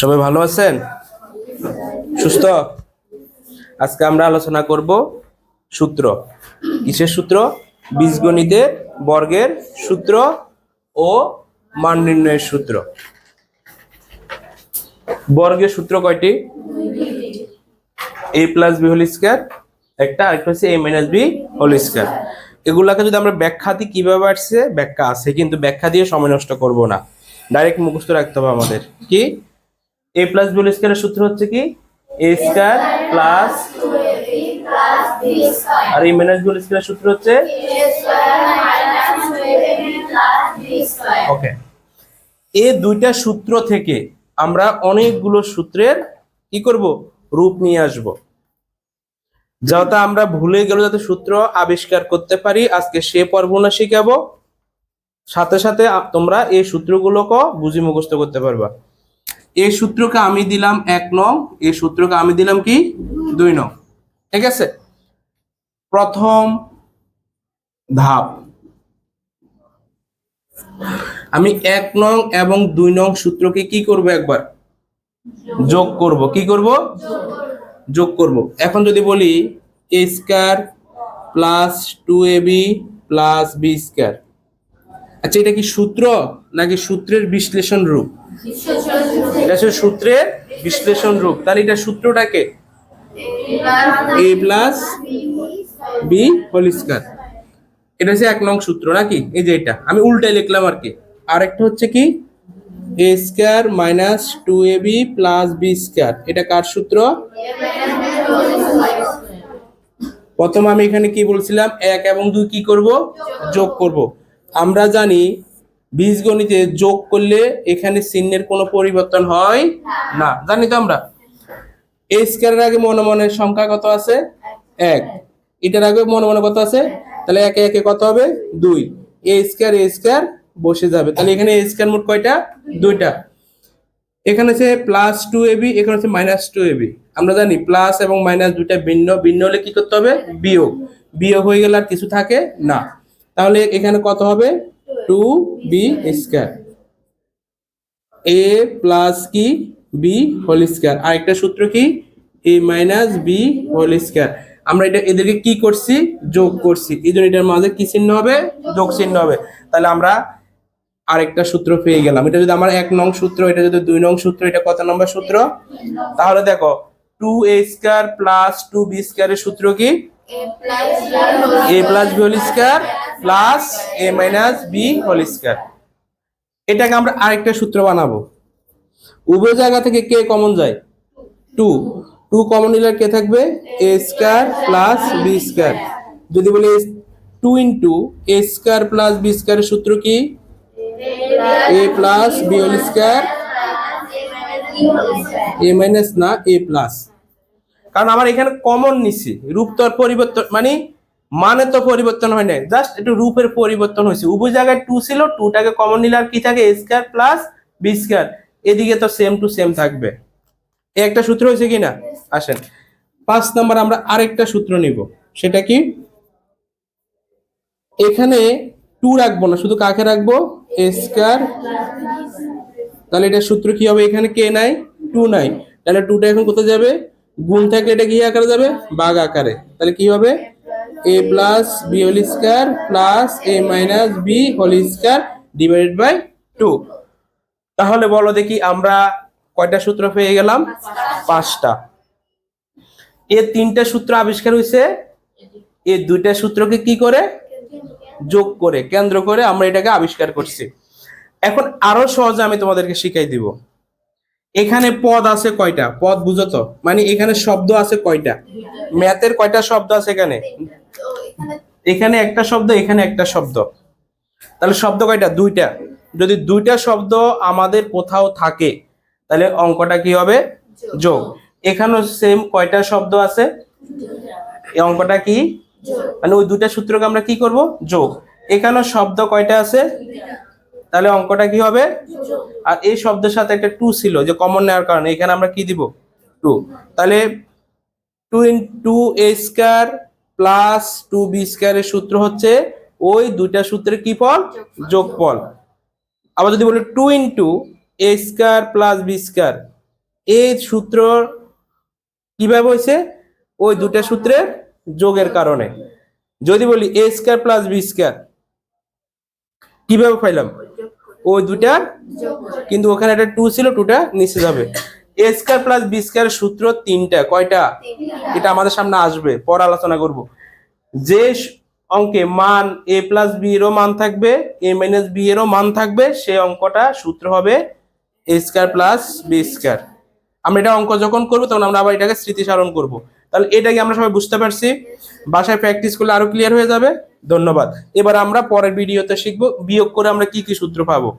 সবাই ভালো আছেন? সুস্থ? আজকে আমরা আলোচনা করব সূত্র। কিসের সূত্র? বীজগণিতের বর্গের সূত্র ও মান নির্ণয়ের সূত্র। বর্গের সূত্র কয়টি? A plus B whole square, একটা, আরেকটা হচ্ছে A minus B whole square. এগুলাকে যদি আমরা ব্যাখ্যা দিই, কীভাবে আসছে? ব্যাখ্যা আছে, কিন্তু ব্যাখ্যা দিয়ে সময় নষ্ট করব না। ডাইরেক্ট মুখস্থ রাখতে হবে আমাদের। কি? এ প্লাস বি স্কয়ারের সূত্র হচ্ছে কি? এ স্কয়ার প্লাস আর এ মাইনাস বি স্কয়ারের সূত্র হচ্ছে? ওকে এই দুইটা সূত্র থেকে আমরা অনেকগুলো সূত্রের কি করব? রূপ নিয়ে আসব। যাতে আমরা ভুলে গেল যাতে সূত্র আবিষ্কার করতে পারি, আজকে সে পর্ব না শিখাবো। সাথে সাথে তোমরা এই সূত্রগুলোকে বুঝি মুখস্থ করতে পারবা। এই সূত্রকে আমি দিলাম এক নং, এই সূত্রকে আমি দিলাম কি? দুই নং। ঠিক আছে? প্রথম ধাপ। আমি এক নং এবং দুই নং সূত্রকে কি করব একবার? যোগ করব। কি করব? যোগ করব। এখন যদি বলি, A square plus two A B plus B square. আচ্ছা এটা কি সূত্র নাকি সূত্রের বিশ্লেষণ রূপ? এটা হচ্ছে সূত্রের বিশ্লেষণ রূপ। তাহলে এটা সূত্রটাকে এ প্লাস বি হোল এটা হচ্ছে এক নং সূত্র নাকি? এই যে এটা। আমি উল্টাই লিখলাম আর কি। আরেকটা হচ্ছে কি? A square minus two A B plus B square. এটা কার সূত্র? প্রথম আমি এখানে কি বলছিলাম? এক এবং দুই কি করব? যোগ করব। আমরা জানি বীজগণিতে যোগ করলে এখানে চিহ্নের কোনো পরিবর্তন হয় না। জানি তো আমরা? এ স্কয়ারের আগে মনে মনে সংখ্যা কত আছে? এক। এটার আগে মনে মনে কত আছে? তাহলে একে একে কত হবে? দুই। এ স্কয়ার এ স্কয়ার বসে যাবে। তাহলে এখানে এ স্কয়ার মোট কয়টা? দুইটা। এখানে হচ্ছে প্লাস টু এবি এখানে হচ্ছে মাইনাস টু এবি আমরা জানি প্লাস এবং মাইনাস দুইটা ভিন্ন ভিন্ন হলে কি করতে হবে? বিয়োগ। বিয়োগ হয়ে গেলে আর কিছু থাকে না। তাহলে এখানে কত হবে? Two B square A plus কি? বি হোল স্কয়ার আরেকটা সূত্র কি? A minus B whole square আমরা এটা এদেরকে কি করছি? যোগ করছি। এই জন্য এটার মাঝে কি চিহ্ন হবে? যোগ চিহ্ন হবে। তাহলে আমরা আরেকটা সূত্র পেয়ে গেলাম। এটা যদি আমার এক নং সূত্র এটা যদি দুই নং সূত্র এটা কত নম্বর সূত্র? তাহলে দেখো two A square plus two B স্কয়ারের সূত্র কি? A plus B whole square plus A minus B whole square এটাকে আমরা আরেকটা সূত্র বানাবো। উভয় জায়গা থেকে কে কমন যায়? টু টু কমন নিলে কে থাকবে? A square plus B square যদি বলি two into A square plus B স্কয়ারের সূত্র কি? A plus B whole square A minus না এ প্লাস কারণ আমার এখানে কমন নিছি। রূপ তো আর পরিবর্তন মানে মানে তো পরিবর্তন হয় নাই। জাস্ট একটু রূপের পরিবর্তন হয়েছে। উভয় জায়গায় টু ছিল টুটাকে কমন নিলে আর কি থাকে? A square plus B square এদিকে তো সেম টু সেম থাকবে। এই একটা সূত্র হয়েছে কি না আসেন। পাঁচ নাম্বার আমরা আরেকটা সূত্র নিব। সেটা কি? এখানে টু রাখব না। শুধু কাকে রাখব? এ স্কয়ার তাহলে এটা সূত্র কি হবে? এখানে কে নাই টু নাই। তাহলে টুটা এখন কোথায় যাবে? গুণ থাকলে এটা কি আকারে যাবে? বাঘ আকারে। তাহলে কি হবে? A plus B whole square plus A minus B whole square divided by two তাহলে বলো দেখি আমরা কয়টা সূত্র পেয়ে গেলাম? পাঁচটা। এ তিনটা সূত্র আবিষ্কার হয়েছে এই দুইটা সূত্রকে কি করে? যোগ করে, কেন্দ্র করে আমরা এটাকে আবিষ্কার করছি। এখন আরও সহজে আমি তোমাদেরকে শিখাই দিব। এখানে পদ আছে কয়টা? পদ বুঝো তো? মানে এখানে শব্দ আছে কয়টা? ম্যাথের কয়টা শব্দ আছে এখানে? এখানে একটা শব্দ এখানে একটা শব্দ। তাহলে শব্দ কয়টা? দুইটা। যদি দুইটা শব্দ আমাদের কোথাও থাকে তাহলে অঙ্কটা কি হবে? যোগ। এখানেও সেম কয়টা শব্দ আছে? এই অঙ্কটা কি? মানে ওই দুইটা সূত্রকে আমরা কি করব? যোগ। এখানেও শব্দ কয়টা আছে? তাহলে অঙ্কটা কি হবে? আর এই শব্দের সাথে একটা টু ছিল, যে কমন নেওয়ার কারণে। এখানে আমরা কি দিব? টু তাহলে two in two A square plus two B স্কয়ারের সূত্র হচ্ছে ওই দুইটা সূত্রের কি ফল? যোগফল। আবার যদি বলি two in two A square plus B square এই সূত্র কীভাবে হয়েছে? ওই দুটা সূত্রের যোগের কারণে। যদি বলি A square plus B square কীভাবে পাইলাম? ওই দুটার কিন্তু ওখানে একটা টু ছিল টুটা নিচে যাবে। A square plus B square সূত্র তিনটা, কয়টা? এটা আমাদের সামনে আসবে, পর আলোচনা করব। যে অঙ্কে মান এ প্লাস বি এরও মান থাকবে এ মাইনাস বি এরও মান থাকবে, সেই অঙ্কটা সূত্র হবে A square plus B square আমরা এটা অঙ্ক যখন করব, তখন আমরা আবার এটাকে স্মৃতিচারণ করব। তাহলে এটাকে আমরা সবাই বুঝতে পারছি। বাসায় প্র্যাকটিস করলে আরও ক্লিয়ার হয়ে যাবে। ধন্যবাদ। এবার আমরা পরের ভিডিওতে শিখব। বিয়োগ করে আমরা কি কি সূত্র পাবো?